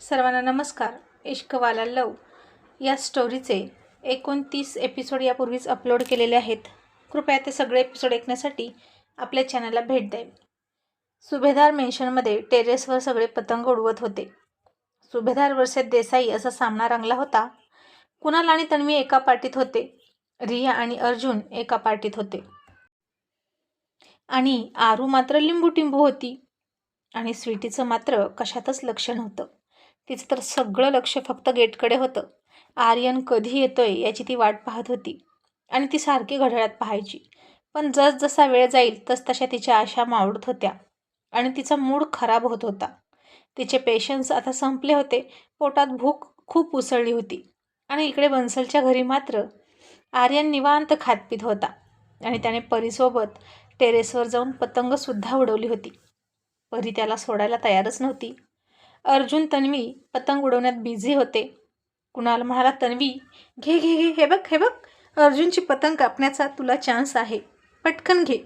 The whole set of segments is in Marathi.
सर्वांना नमस्कार. इश्कवाला लव या स्टोरीचे एकोणतीस एपिसोड यापूर्वीच अपलोड केलेले आहेत. कृपया ते सगळे एपिसोड ऐकण्यासाठी आपल्या चॅनलला भेट द्यावी सुभेदार मेन्शनमध्ये टेरेसवर सगळे पतंग उडवत होते. सुभेदार वर्षेत देसाई असा सामना रंगला होता. कुणाल आणि तन्वी एका पार्टीत होते. रिया आणि अर्जुन एका पार्टीत होते. आणि आरू मात्र लिंबू टिंबू होती. आणि स्वीटीचं मात्र कशातच लक्ष नव्हतं तिचं तर सगळं लक्ष फक्त गेटकडे होतं. आर्यन कधी येतोय याची ती वाट पाहत होती. आणि ती सारखी घड्याळात पाहायची. पण जसजसा वेळ जाईल तसतशा तिच्या आशा मावळत होत्या. आणि तिचा मूड खराब होत होता. तिचे पेशन्स आता संपले होते. पोटात भूक खूप उसळली होती. आणि इकडे बन्सलच्या घरी मात्र आर्यन निवांत खातपीत होता. आणि त्याने परीसोबत टेरेसवर जाऊन पतंगसुद्धा उडवली होती. परी त्याला सोडायला तयारच नव्हती. अर्जुन तन्वी पतंग उडवण्यात बिझी होते. कुणाल म्हणाला तन्वी घे घे घे हे बघ हे बघ अर्जुनची पतंग कापण्याचा तुला चान्स आहे. पटकन घे.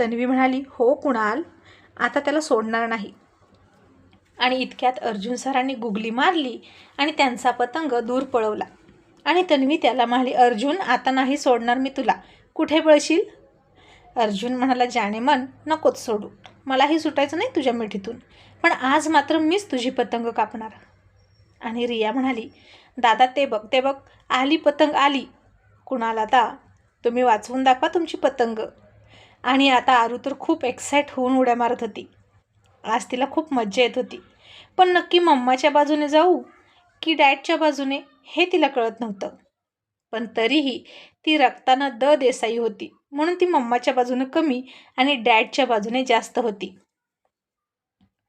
तन्वी म्हणाली हो कुणाल आता त्याला सोडणार नाही. आणि इतक्यात अर्जुन सरांनी गुगली मारली आणि त्यांचा पतंग दूर पळवला. आणि तन्वी त्याला म्हणाली अर्जुन आता नाही सोडणार मी तुला. कुठे पळशील? अर्जुन म्हणाला जाणे मन नकोच सोडू. मलाही सुटायचं नाही तुझ्या मिठीतून. पण आज मात्र मीच तुझी पतंग कापणार. आणि रिया म्हणाली दादा ते बघ ते बघ आली पतंग आली. कुणाला आता तुम्ही वाचवून दाखवा तुमची पतंग. आणि आता आरू तर खूप एक्साईट होऊन उड्या मारत होती. आज तिला खूप मज्जा येत होती. पण नक्की मम्माच्या बाजूने जाऊ की डॅडच्या बाजूने हे तिला कळत नव्हतं. पण तरीही ती रक्तानं द देसाई होती. म्हणून ती मम्माच्या बाजूने कमी आणि डॅडच्या बाजूने जास्त होती.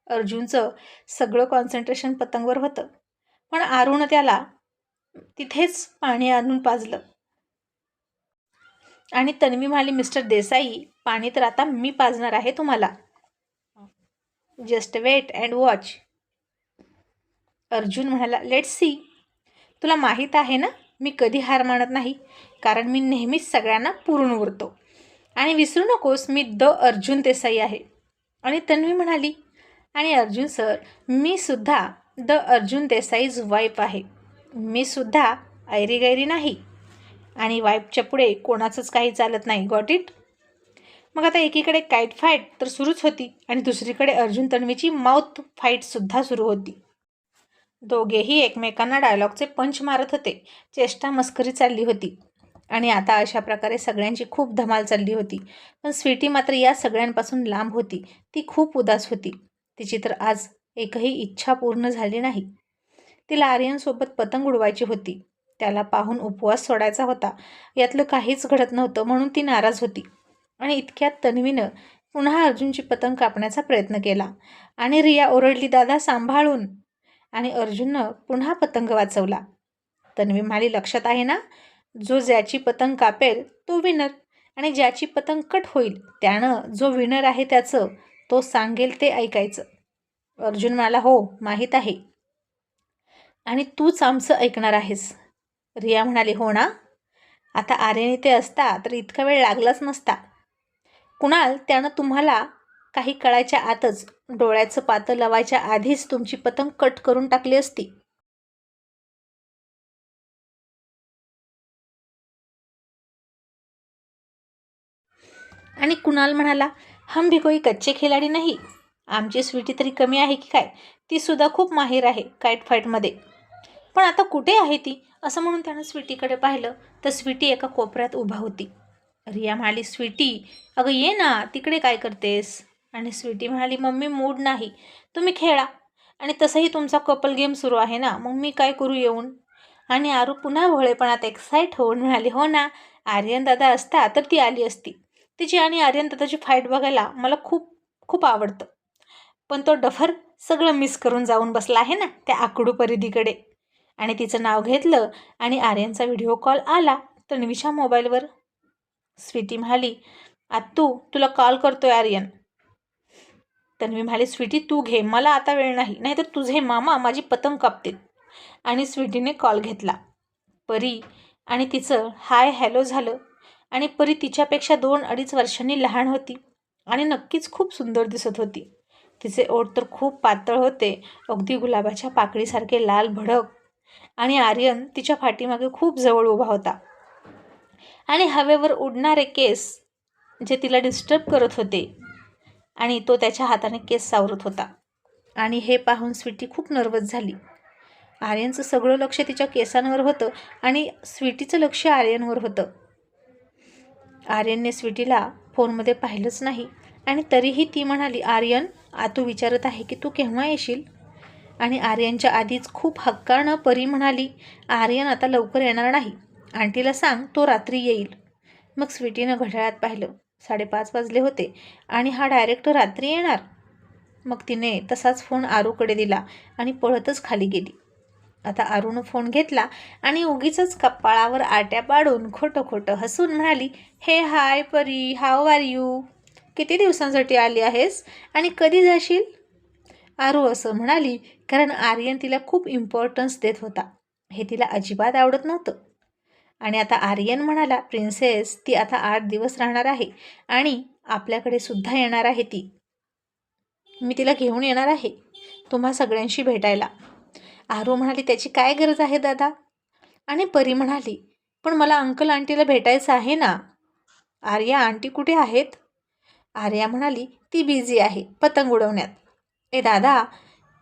अर्जुनचं सगळं कॉन्सन्ट्रेशन पतंगवर होतं. पण आरुण त्याला तिथेच पाणी आणून पाजलं. आणि तन्वी म्हणाली मिस्टर देसाई पाणी तर आता मी पाजणार आहे तुम्हाला. Just wait and watch Arjun म्हणाला लेट सी तुला माहीत आहे ना मी कधी हार मानत नाही कारण मी नेहमीच सगळ्यांना पुरून उरतो. आणि विसरू नकोस मी द अर्जुन देसाई आहे. आणि तन्वी म्हणाली आणि अर्जुन सर मी सुद्धा द अर्जुन देसाईज वाईफ आहे. मी सुद्धा ऐरी गैरी नाही. आणि वाईफच्या पुढे कोणाचंच काही चालत नाही गॉट इट? मग आता एकीकडे काईट फाईट तर सुरूच होती आणि दुसरीकडे अर्जुन तन्वीची माऊथ फाईटसुद्धा सुरू होती. दोघेही एकमेकांना डायलॉगचे पंच मारत होते. चेष्टा मस्करी चालली होती. आणि आता अशा प्रकारे सगळ्यांची खूप धमाल चालली होती. पण स्वीटी मात्र या सगळ्यांपासून लांब होती. ती खूप उदास होती. तिची तर आज एकही इच्छा पूर्ण झाली नाही. तिला आर्यनसोबत पतंग उडवायची होती. त्याला पाहून उपवास सोडायचा होता. यातलं काहीच घडत नव्हतं म्हणून ती नाराज होती. आणि इतक्यात तन्वीनं पुन्हा अर्जुनची पतंग कापण्याचा प्रयत्न केला. आणि रिया ओरडली दादा सांभाळून. आणि अर्जुननं पुन्हा पतंग वाचवला. तन्वी म्हणाली लक्षात आहे ना? जो ज्याची पतंग कापेल तो विनर. आणि ज्याची पतंग कट होईल त्यानं जो विनर आहे त्याचं तो सांगेल ते ऐकायचं. अर्जुन म्हणाला हो माहीत आहे. आणि तूच आमचं ऐकणार आहेस. रिया म्हणाली हो ना? आता आर्यने ते असता तर इतका वेळ लागलाच नसता. कुणाल त्यानं तुम्हाला काही काळाच्या आतच डोळ्याचं पातं लावायच्या आधीच तुमची पतंग कट करून टाकली असती. आणि कुणाल म्हणाला हम भी कोई कच्चे खिलाडी नाही. आमची स्वीटी तरी कमी आहे की काय? ती सुद्धा खूप माहीर आहे काईट फाईटमध्ये पण आता कुठे आहे ती? असं म्हणून त्यानं स्वीटीकडे पाहिलं तर स्वीटी एका कोपऱ्यात उभा होती. रिया म्हणाली स्वीटी अगं ये ना तिकडे काय करतेस? आणि स्वीटी म्हणाली मम्मी मूड नाही. तुम्ही खेळा. आणि तसंही तुमचा कपल गेम सुरू आहे ना मग मी काय करू येऊन? आणि आरू पुन्हा भोळेपणात एक्साईट होऊन म्हणाली हो ना आर्यन दादा असता तर ती आली असती. तिची आणि आर्यन दादाची फाईट बघायला मला खूप खूप आवडतं. पण तो डफर सगळं मिस करून जाऊन बसला आहे ना त्या आकडू परिधीकडे. आणि तिचं नाव घेतलं आणि आर्यनचा व्हिडिओ कॉल आला तन्वीच्या मोबाईलवर स्वीटी म्हणाली आत्तू तुला कॉल करतोय आर्यन. तन्वी म्हणाली स्वीटी तू घे. मला आता वेळ नाही. नाहीतर तुझे मामा माझी पतंग कापतील. आणि स्वीटीने कॉल घेतला. परी आणि तिचं हाय हॅलो झालं आणि परी तिच्यापेक्षा दोन अडीच वर्षांनी लहान होती आणि नक्कीच खूप सुंदर दिसत होती. तिचे ओठ तर खूप पातळ होते अगदी गुलाबाच्या पाकळीसारखे लाल भडक. आणि आर्यन तिच्या फाटीमागे खूप जवळ उभा होता. आणि हवेवर उडणारे केस जे तिला डिस्टर्ब करत होते आणि तो त्याच्या हाताने केस सावरत होता. आणि हे पाहून स्वीटी खूप नर्वस झाली. आर्यनचं सगळं लक्ष तिच्या केसांवर होतं आणि स्वीटीचं लक्ष आर्यनवर होतं. आर्यनने स्वीटीला फोनमध्ये पाहिलंच नाही आणि तरीही ती म्हणाली आर्यन आतू विचारत आहे की तू केव्हा येशील? आणि आर्यनच्या आधीच खूप हक्कानं परी म्हणाली आर्यन आता लवकर येणार नाही. आंटीला सांग तो रात्री येईल. मग स्वीटीनं घड्याळात पाहिलं. साडेपाच वाजले होते आणि हा डायरेक्ट रात्री येणार? मग तिने तसाच फोन आरूकडे दिला आणि पळतच खाली गेली. आता आरूनं फोन घेतला आणि उगीच कपाळावर आट्या पाडून खोटं खोटं हसून म्हणाली हे हाय परी हाव आर यू? किती दिवसांसाठी आली आहेस आणि कधी जाशील? आरू असं म्हणाली कारण आर्यन तिला खूप इम्पॉर्टन्स देत होता. हे तिला अजिबात आवडत नव्हतं. आणि आता आर्यन म्हणाला प्रिन्सेस ती आता आठ दिवस राहणार आहे आणि आपल्याकडे सुद्धा येणार आहे ती. मी तिला घेऊन येणार आहे तुम्हा सगळ्यांशी भेटायला. आरू म्हणाली त्याची काय गरज आहे दादा? आणि परी म्हणाली पण मला अंकल आंटीला भेटायचं आहे ना. आर्या आंटी कुठे आहेत? आर्या म्हणाली ती बिझी आहे पतंग उडवण्यात. ए दादा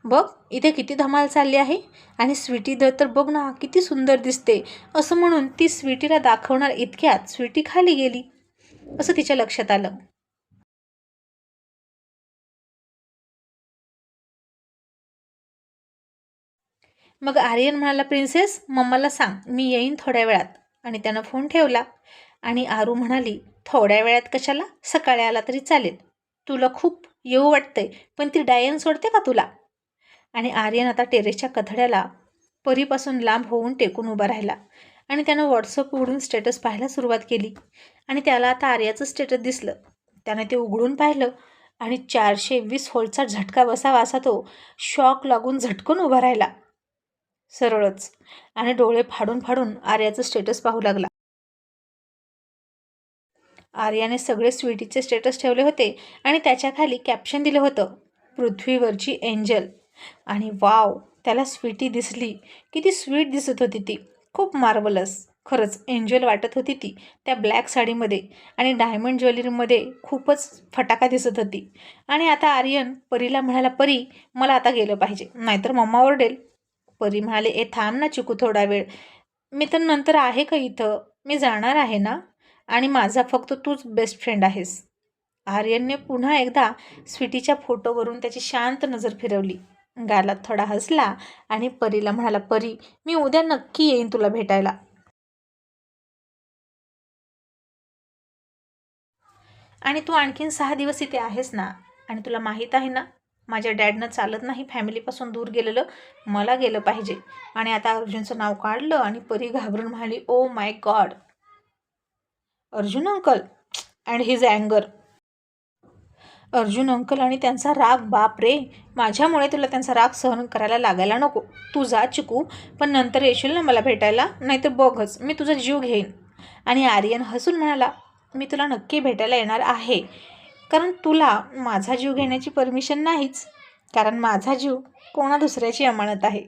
बघ इथे किती धमाल चालली आहे. आणि स्वीटी द तर बघ ना किती सुंदर दिसते. असं म्हणून ती स्वीटीला दाखवणार इतक्यात स्वीटी खाली गेली. असं तिच्या लक्षात आलं. मग आर्यन म्हणाला प्रिन्सेस मम्माला सांग मी येईन थोड्या वेळात. आणि त्यानं फोन ठेवला. आणि आरू म्हणाली थोड्या वेळात कशाला? सकाळी आला तरी चालेल. तुला खूप येऊ वाटतंय पण ती डायन सोडते का तुला? आणि आर्यन आता टेरेसच्या कथड्याला परीपासून लांब होऊन टेकून उभा राहिला. आणि त्यानं व्हॉट्सअप उघडून स्टेटस पाहायला सुरुवात केली. आणि त्याला आता आर्याचं स्टेटस दिसलं. त्याने ते उघडून पाहिलं आणि चारशे वीस होलचा झटका बसावा असा तो शॉक लागून झटकून उभा राहिला. सरळच. आणि डोळे फाडून फाडून आर्याचं स्टेटस पाहू लागला. आर्याने सगळे स्वीटीचे स्टेटस ठेवले होते आणि त्याच्याखाली कॅप्शन दिलं होतं. पृथ्वीवरची एंजल आणि वाव त्याला स्वीटी दिसली. किती स्वीट दिसत होती ती. खूप मार्वलस. खरंच एंजल वाटत होती ती त्या ब्लॅक साडीमध्ये. आणि डायमंड ज्वेलरीमध्ये खूपच फटाका दिसत होती. आणि आता आर्यन परीला म्हणाला परी मला आता गेलं पाहिजे. नाहीतर मम्मा ओरडेल. परी म्हणाले ए थांब ना चिकू थोडा वेळ. मी तर नंतर आहे का इथं? मी जाणार आहे ना? आणि माझा फक्त तूच बेस्ट फ्रेंड आहेस. आर्यनने पुन्हा एकदा स्वीटीच्या फोटोवरून त्याची शांत नजर फिरवली. गालात थोडा हसला आणि परीला म्हणाला परी मी उद्या नक्की येईन तुला भेटायला. आणि तू आणखीन सहा दिवस इथे आहेस ना? आणि तुला माहीत आहे ना माझ्या डॅडनं चालत नाही फॅमिलीपासून दूर गेलेलं मला गेलं पाहिजे. आणि आता अर्जुनचं नाव काढलं आणि परी घाबरून म्हणाली ओ my God Arjun uncle and his अँगर Arjun uncle आणि त्यांचा राग बाप रे! माझ्यामुळे तुला त्यांचा राग सहन करायला लागायला नको. तू जा चिकू पण नंतर येशील ना मला भेटायला? नाहीतर बघच मी तुझा जीव घेईन. आणि आर्यन हसून म्हणाला मी तुला नक्की भेटायला येणार आहे. कारण तुला माझा जीव घेण्याची परमिशन नाहीच. कारण माझा जीव कोणा दुसऱ्याची अमानत आहे.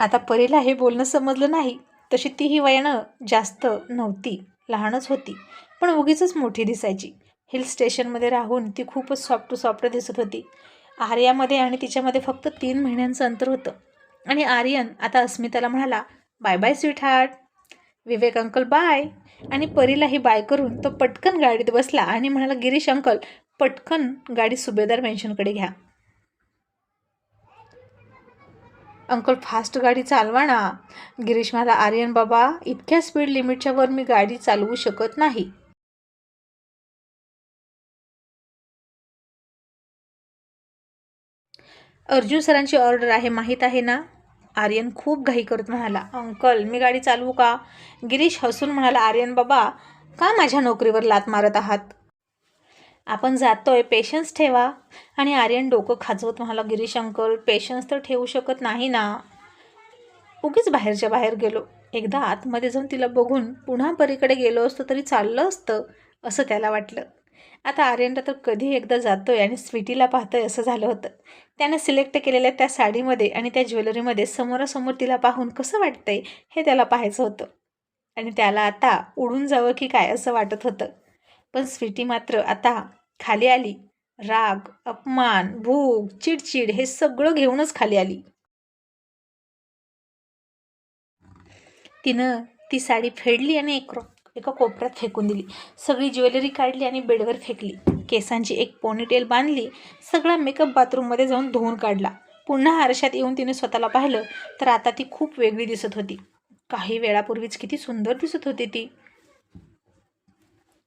आता परीला हे बोलणं समजलं नाही. तशी तीही वयानं जास्त नव्हती. लहानच होती. पण उगीच मोठी दिसायची. हिल स्टेशनमध्ये राहून ती खूपच सॉफ्ट टू सॉफ्ट दिसत होती. आर्यामध्ये आणि तिच्यामध्ये फक्त तीन महिन्यांचं अंतर होतं. आणि आर्यन आता अस्मिताला म्हणाला bye bye sweetheart Vivek uncle bye. आणि परीलाही बाय करून तो पटकन गाडीत बसला आणि म्हणाला गिरीश अंकल पटकन गाडी सुभेदार मेन्शनकडे घ्या. अंकल फास्ट गाडी चालवा ना. गिरीश म्हणाला आर्यन बाबा इतक्या स्पीड लिमिटच्या वर मी गाडी चालवू शकत नाही. अर्जुन सरांची ऑर्डर आहे माहीत आहे ना? आर्यन खूप घाई करत म्हणाला अंकल मी गाडी चालवू का? गिरीश हसून म्हणाला आर्यन बाबा का माझ्या नोकरीवर लात मारत आहात? आपण जातोय पेशन्स ठेवा. आणि आर्यन डोकं खाजवत म्हणाला गिरीश अंकल पेशन्स तर ठेवू शकत नाही ना? उगीच बाहेरच्या बाहेर गेलो. एकदा आतमध्ये जाऊन तिला बघून पुन्हा परीकडे गेलो असतो तरी चाललं असतं असं त्याला वाटलं. आता आर्यनला तर कधी एकदा जातो आहे आणि स्वीटीला पाहतोय असं झालं होतं. त्यानं सिलेक्ट केलेल्या त्या साडीमध्ये आणि त्या ज्वेलरीमध्ये समोरासमोर तिला पाहून कसं वाटतंय हे त्याला पाहायचं होतं. आणि त्याला आता उडून जावं की काय असं वाटत होतं. पण स्वीटी मात्र आता खाली आली. राग अपमान भूक चिडचिड हे सगळं घेऊनच खाली आली. तिनं ती साडी फेडली आणि एक एका कोपऱ्यात फेकून दिली. सगळी ज्वेलरी काढली आणि बेडवर फेकली. केसांची एक पोनीटेल बांधली. सगळा मेकअप बाथरूममध्ये जाऊन धुवून काढला. पुन्हा आरशात येऊन तिने स्वतःला पाहिलं तर आता ती खूप वेगळी दिसत होती. काही वेळापूर्वीच किती सुंदर दिसत होती ती.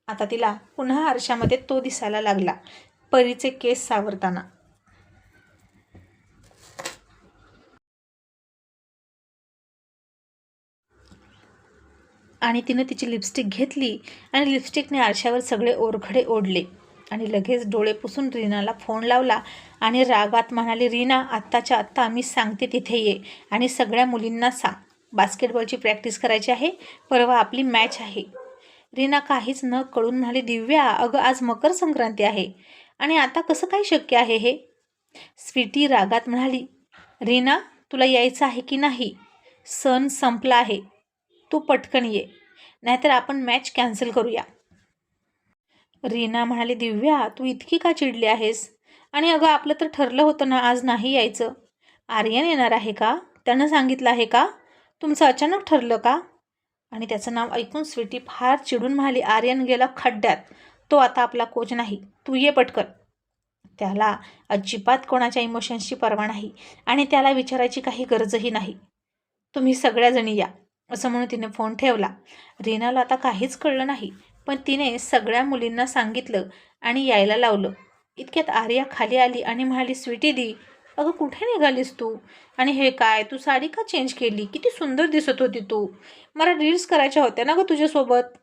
आता तिला पुन्हा आरशामध्ये तो दिसायला लागला. परीचे केस सावरताना. आणि तिनं तिची लिपस्टिक घेतली आणि लिपस्टिकने आरशावर सगळे ओरखडे ओढले. आणि लगेच डोळे पुसून रीनाला फोन लावला आणि रागात म्हणाली रीना आत्ताच्या आत्ता मी सांगते तिथे ये आणि सगळ्या मुलींना सांग. बास्केटबॉलची प्रॅक्टिस करायची आहे परवा आपली मॅच आहे. रीना काहीच न कळून म्हणाली दिव्या अगं आज मकर संक्रांती आहे आणि आता कसं काय शक्य आहे हे? स्वीटी रागात म्हणाली रीना तुला यायचं आहे की नाही? सण संपला आहे. तू पटकन ये नाहीतर आपण मॅच कॅन्सल करूया. रीना म्हणाली दिव्या तू इतकी का चिडली आहेस? आणि अगं आपलं तर ठरलं होतं ना आज नाही यायचं. आर्यन येणार आहे का? त्यानं सांगितलं आहे का? तुमचं अचानक ठरलं का? आणि त्याचं नाव ऐकून स्वीटी फार चिडून म्हणाली आर्यन गेला खड्ड्यात. तो आता आपला कोच नाही. तू ये पटकन. त्याला अजिबात कोणाच्या इमोशन्सची पर्वा नाही. आणि त्याला विचारायची काही गरजही नाही. तुम्ही सगळ्याजणी या. असं म्हणून तिने फोन ठेवला. रीनाला आता काहीच कळलं नाही. पण तिने सगळ्या मुलींना सांगितलं आणि यायला लावलं. इतक्यात आर्या खाली आली आणि म्हणाली स्वीटी दी अगं कुठे निघालीस तू? आणि हे काय तू साडी का चेंज केली? किती सुंदर दिसत होती तू. मला रील्स करायच्या होत्या ना गं तुझ्यासोबत.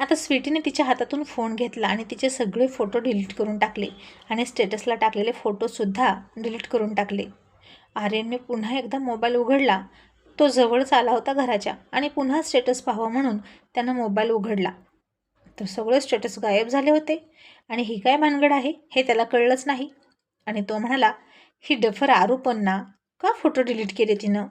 आता स्वीटीने तिच्या हातातून फोन घेतला आणि तिचे सगळे फोटो डिलीट करून टाकले आणि स्टेटसला टाकलेले फोटोसुद्धा डिलीट करून टाकले. आर्यनने पुन्हा एकदा मोबाईल उघडला तो जवळच आला होता घराच्या आणि पुन्हा स्टेटस पाहावा म्हणून त्यानं मोबाईल उघडला. तर सगळे स्टेटस गायब झाले होते. आणि ही काय भानगड आहे? हे त्याला कळलंच नाही. आणि तो म्हणाला ही डफर आरोपन्ना का फोटो डिलीट केले तिनं?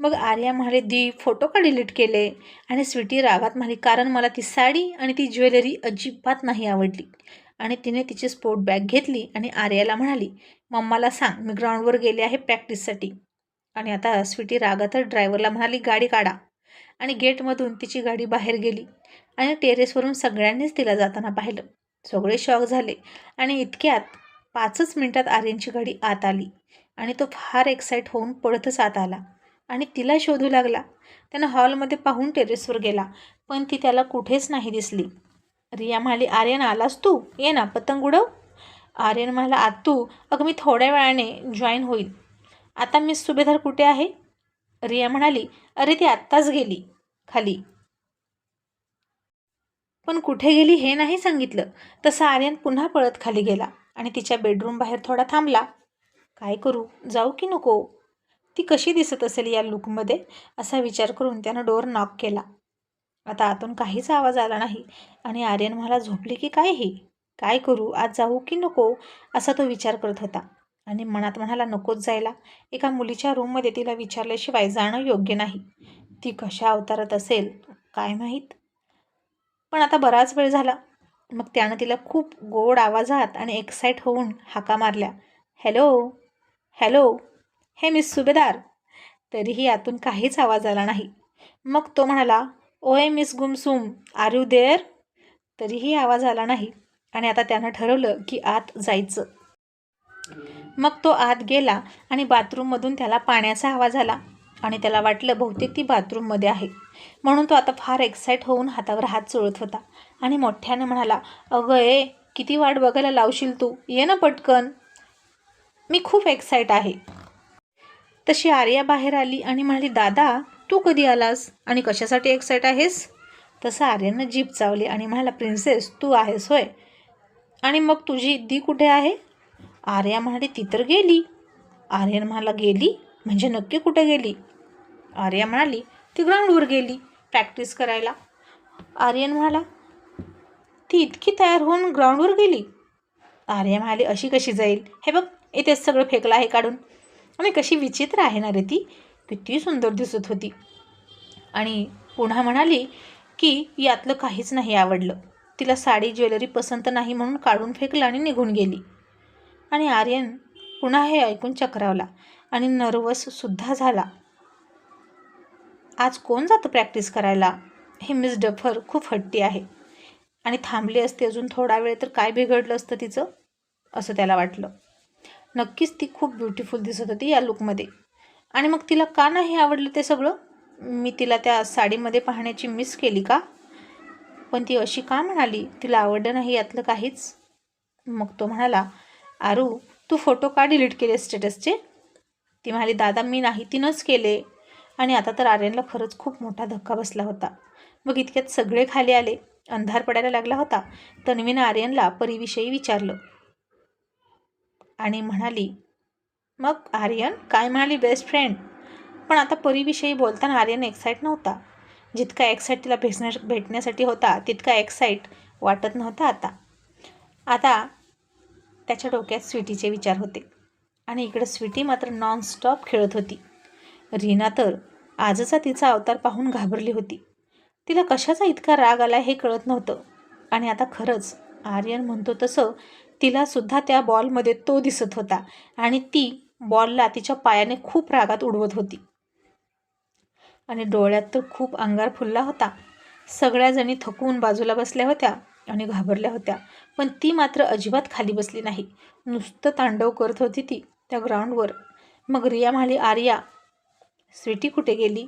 मग आर्या म्हणाले दी फोटो का डिलीट केले? आणि स्वीटी रागात म्हणाली कारण मला ती साडी आणि ती ज्वेलरी अजिबात नाही आवडली. आणि तिने तिची स्पोर्ट बॅग घेतली आणि आर्याला म्हणाली मम्माला सांग मी ग्राउंडवर गेले आहे प्रॅक्टिससाठी आणि आता स्वीटी रागातच ड्रायव्हरला म्हणाली गाडी काढा. आणि गेटमधून तिची गाडी बाहेर गेली आणि टेरेसवरून सगळ्यांनीच तिला जाताना पाहिलं. सगळे शॉक झाले आणि इतक्यात पाचच मिनिटात आर्यनची गाडी आत आली आणि तो फार एक्साईट होऊन पळतच आत आला आणि तिला शोधू लागला. त्यानं हॉलमध्ये पाहून टेरेसवर गेला पण ती त्याला कुठेच नाही दिसली. रिया म्हणाली आर्यन आलास तू? ये ना पतंग उडव. आर्यन म्हणाला तू? अगं मी थोड्या वेळाने जॉईन होईल. आता मिस सुभेदार कुठे आहे? रिया म्हणाली अरे ती आत्ताच गेली खाली. पण कुठे गेली हे नाही सांगितलं. तसं आर्यन पुन्हा पळत खाली गेला आणि तिच्या बेडरूम बाहेर थोडा थांबला. काय करू? जाऊ की नको? ती कशी दिसत असेल या लुकमध्ये असा विचार करून त्यानं डोर नॉक केला. आता आतून काहीच आवाज आला नाही आणि आर्यन मला झोपली की काय ही? काय करू? आज जाऊ की नको? असा तो विचार करत होता. आणि मनात म्हणाला नकोच जायला. एका मुलीच्या रूममध्ये तिला विचारल्याशिवाय जाणं योग्य नाही. ती कशा अवतारात असेल काय माहीत? पण आता बराच वेळ झाला. मग त्यानं तिला खूप गोड आवाजात आणि एक्साईट होऊन हाका मारल्या. Hello? Hello? Hey miss Subhedar. तरीही यातून काहीच आवाज आला नाही. मग तो म्हणाला ओए मिस गुमसुम आर यू देअर? तरीही आवाज आला नाही. आणि आता त्यानं ठरवलं की आत जायचं. मग तो आत गेला आणि बाथरूममधून त्याला पाण्याचा आवाज आला आणि त्याला वाटलं बहुतेक ती बाथरूममध्ये आहे. म्हणून तो आता फार एक्साईट होऊन हातावर हात चोळत होता आणि मोठ्याने म्हणाला अगं ए किती वाट बघायला लावशील तू? ये ना पटकन. मी खूप एक्साईट आहे. तशी आर्या बाहेर आली आणि म्हणाली दादा तू कधी आलास आणि कशासाठी एक्साईट आहेस? तसं आर्यानं जीप चावली आणि म्हणाला प्रिन्सेस तू आहेस होय. आणि मग तुझी दी कुठे आहे? आर्या म्हणाली ती तर गेली. आर्यन म्हणाला गेली? म्हणजे नक्की कुठे गेली? आर्या म्हणाली ती ग्राउंडवर गेली प्रॅक्टिस करायला. आर्यन म्हणाला ती इतकी तयार होऊन ग्राउंडवर गेली? आर्या म्हणाली अशी कशी जाईल? हे बघ इथेच सगळं फेकलं आहे काढून. आणि कशी विचित्र आहे ना रे ती. किती सुंदर दिसत होती. आणि पुन्हा म्हणाली की यातलं काहीच नाही आवडलं. तिला साडी ज्वेलरी पसंत नाही म्हणून काढून फेकलं आणि निघून गेली. आणि आर्यन पुन्हा हे ऐकून चक्रावला आणि नर्वससुद्धा झाला. आज कोण जातं प्रॅक्टिस करायला हे मिस डफर खूप हट्टी आहे. आणि थांबली असते अजून थोडा वेळ तर काय बिघडलं असतं तिचं? असं त्याला वाटलं. नक्कीच ती खूप ब्युटिफुल दिसत होती या लुकमध्ये. आणि मग तिला का नाही आवडलं ते सगळं? मी तिला त्या साडीमध्ये पाहण्याची मिस केली का? पण ती अशी का म्हणाली? तिला आवडलं नाही यातलं काहीच? मग तो म्हणाला आरू तू फोटो का डिलीट केले स्टेटसचे? ती म्हणाली दादा मी नाही तिनंच केले. आणि आता तर आर्यनला खरंच खूप मोठा धक्का बसला होता. मग इतक्यात सगळे खाली आले अंधार पडायला लागला होता तन्वीनं आर्यनला परीविषयी विचारलं. आणि म्हणाली मग आर्यन काय म्हणाली बेस्ट फ्रेंड पण आता परीविषयी बोलताना आर्यन एक्साईट नव्हता. जितका एक्साईट तिला भेटण्या भेटण्यासाठी होता तितका एक्साईट वाटत नव्हता आता. आता त्याच्या डोक्यात स्वीटीचे विचार होते. आणि इकडं स्वीटी मात्र नॉनस्टॉप खेळत होती. रीना तर आजचा तिचा अवतार पाहून घाबरली होती. तिला कशाचा इतका राग आला हे कळत नव्हतं. आणि आता खरंच आर्यन म्हणतो तसं तिलासुद्धा त्या बॉलमध्ये तो दिसत होता. आणि ती बॉलला तिच्या पायाने खूप रागात उडवत होती. आणि डोळ्यात तर खूप अंगार फुलला होता. सगळ्याजणी थकून बाजूला बसल्या होत्या. आणि घाबरल्या होत्या. पण ती मात्र अजिबात खाली बसली नाही. नुसतं तांडव करत होती ती त्या ग्राउंडवर. मग रिया म्हणाली आर्या स्वीटी कुठे गेली?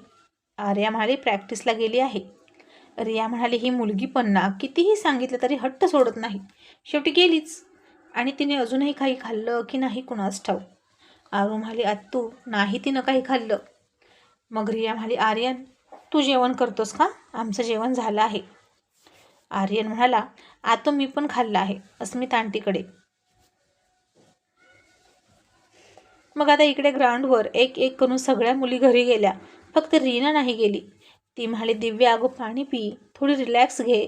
आर्या म्हणाली प्रॅक्टिसला गेली आहे. रिया म्हणाली ही मुलगी पन्ना कितीही सांगितलं तरी हट्ट सोडत नाही. शेवटी गेलीच. आणि तिने अजूनही काही खाल्लं की नाही कुणास ठाऊ आरू म्हणाली आत्तू नाही तिनं काही खाल्लं. मग रिया म्हणाली आर्यन तू जेवण करतोस का? आमचं जेवण झालं आहे. आर्यन म्हणाला आतो मी पण खाल्लं आहे अस्मिता आंटीकडे. मग आता इकडे ग्राउंडवर एक एक करून सगळ्या मुली घरी गेल्या. फक्त रीना नाही गेली. ती म्हणाली दिव्या अगो पाणी पी थोडी रिलॅक्स घे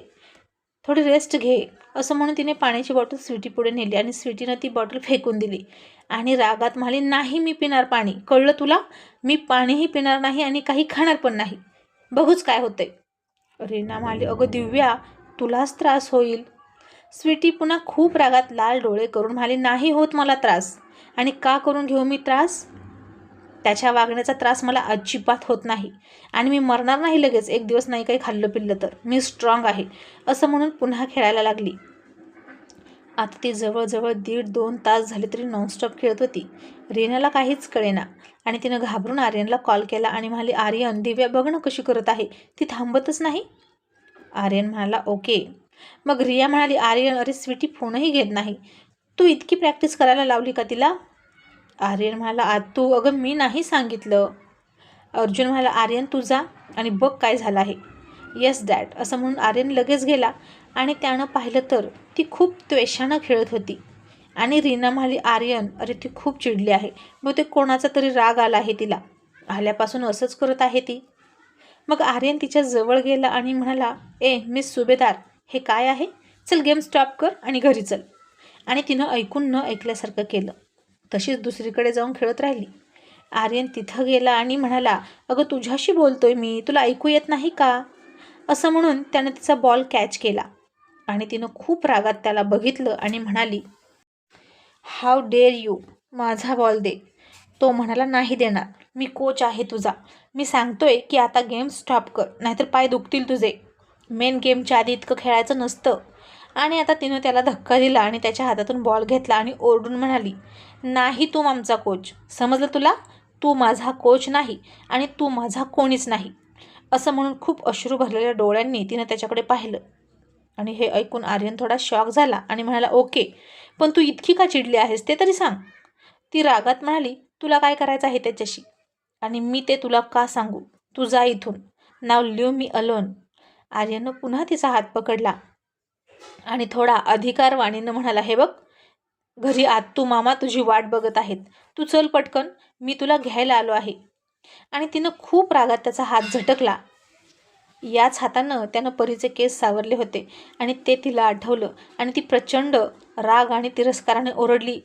थोडी रेस्ट घे. असं म्हणून तिने पाण्याची बॉटल स्वीटी पुढे नेली आणि स्वीटीनं ती बॉटल फेकून दिली. आणि रागात म्हणाली नाही मी पिणार पाणी. कळलं तुला? मी पाणीही पिणार नाही आणि काही खाणार पण नाही. बघूच काय होतंय. रीना म्हणाली अगं दिव्या तुलाच त्रास होईल. स्वीटी पुन्हा खूप रागात लाल डोळे करून म्हणाली नाही होत मला त्रास. आणि का करून घेऊ मी त्रास? त्याच्या वागण्याचा त्रास मला अजिबात होत नाही. आणि मी मरणार नाही लगेच. एक दिवस नाही काही खाल्लं पिल्लं तर. मी स्ट्रॉंग आहे. असं म्हणून पुन्हा खेळायला लागली. आता ती जवळजवळ दीड दोन तास झाले तरी नॉनस्टॉप खेळत होती. रेनाला काहीच कळेना. आणि तिनं घाबरून आर्यनला कॉल केला आणि म्हणाली आर्यन दिव्या बघ ना कशी करत आहे. ती थांबतच नाही. आर्यन म्हणाला ओके. मग रिया म्हणाली आर्यन अरे स्वीटी फोनही घेत नाही. तू इतकी प्रॅक्टिस करायला लावली का तिला? आर्यन म्हणाला आ तू अगं मी नाही सांगितलं. अर्जुन म्हणाला आर्यन तू जा आणि बघ काय झालं आहे. येस डॅड असं म्हणून आर्यन लगेच गेला आणि त्यानं पाहिलं तर ती खूप त्वेषानं खेळत होती. आणि रीना म्हणाली आर्यन अरे ती खूप चिडली आहे. मग ते कोणाचा तरी राग आला आहे तिला. आल्यापासून असंच करत आहे ती. मग आर्यन तिच्या जवळ गेला आणि म्हणाला ए मिस सुभेदार हे काय आहे? चल गेम स्टॉप कर आणि घरी चल. आणि तिनं ऐकून न ऐकल्यासारखं केलं. तशीच दुसरीकडे जाऊन खेळत राहिली. आर्यन तिथं गेला आणि म्हणाला अगं तुझ्याशी बोलतोय मी तुला ऐकू येत नाही का? असं म्हणून त्यानं तिचा बॉल कॅच केला. आणि तिनं खूप रागात त्याला बघितलं आणि म्हणाली हाव डेअर यू माझा बॉल दे. तो म्हणाला नाही देणार मी कोच आहे तुझा. मी सांगतोय की आता गेम स्टॉप कर नाहीतर पाय दुखतील तुझे. मेन गेमच्या आधी इतकं खेळायचं नसतं. आणि आता तिनं त्याला धक्का दिला आणि त्याच्या हातातून बॉल घेतला आणि ओरडून म्हणाली नाही तू आमचा कोच समजलं तुला? तू माझा कोच नाही आणि तू माझा कोणीच नाही. असं म्हणून खूप अश्रू भरलेल्या डोळ्यांनी तिनं त्याच्याकडे पाहिलं. आणि हे ऐकून आर्यन थोडा शॉक झाला आणि म्हणाला ओके पण तू इतकी का चिडली आहेस ते तरी सांग. ती रागात म्हणाली तुला काय करायचं आहे त्याच्याशी? आणि मी ते तुला का सांगू? तू जा इथून. नाव लिव मी अलोन. आर्यनं पुन्हा तिचा हात पकडला. आणि थोडा अधिकार वाणीनं म्हणाला हे बघ घरी आत तू मामा तुझी वाट बघत आहेत. तू चल पटकन मी तुला घ्यायला आलो आहे. आणि तिनं खूप रागात त्याचा हात झटकला. याच हातानं त्यानं परीचे केस सावरले होते आणि ते तिला आठवलं. आणि ती प्रचंड राग आणि तिरस्काराने ओरडली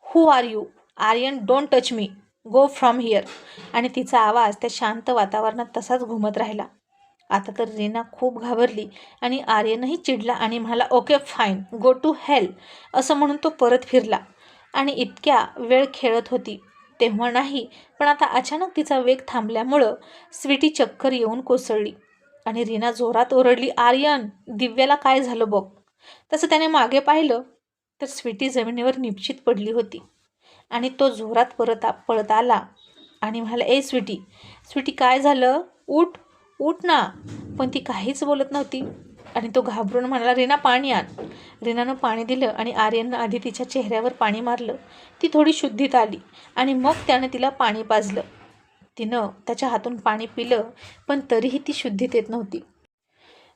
who are you Aryan don't touch me go from here आणि तिचा आवाज त्या शांत वातावरणात तसाच घुमत राहिला. आता तर रीना खूप घाबरली आणि आर्यनही चिडला आणि म्हणाला okay fine go to hell असं म्हणून तो परत फिरला. आणि इतक्या वेळ खेळत होती. तेव्हा नाही पण आता अचानक तिचा वेग थांबल्यामुळं स्वीटी चक्कर येऊन कोसळली. आणि रीना जोरात ओरडली आर्यन दिव्याला काय झालं बघ? तसं त्याने मागे पाहिलं तर स्वीटी जमिनीवर निश्चित पडली होती. आणि तो जोरात परत आ पळत आला. आणि म्हणाला ए स्वीटी स्वीटी काय झालं? उठ उठ ना. पण ती काहीच बोलत नव्हती. आणि तो घाबरून म्हणाला रीना पाणी आण. रीनानं पाणी दिलं आणि आर्यननं आधी तिच्या चेहऱ्यावर पाणी मारलं. ती थोडी शुद्धीत आली आणि मग त्यानं तिला पाणी पाजलं. तिनं त्याच्या हातून पाणी पिलं पण तरीही ती शुद्धीत येत नव्हती.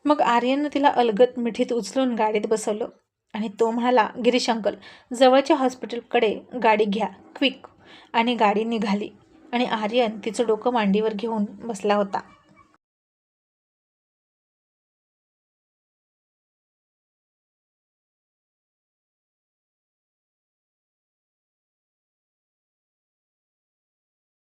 मग आर्यननं तिला अलगत मिठीत उचलून गाडीत बसवलं. आणि तो म्हणाला गिरीश अंकल जवळच्या हॉस्पिटलकडे गाडी घ्या क्विक. आणि गाडी निघाली आणि आर्यन तिचं डोकं मांडीवर घेऊन बसला होता.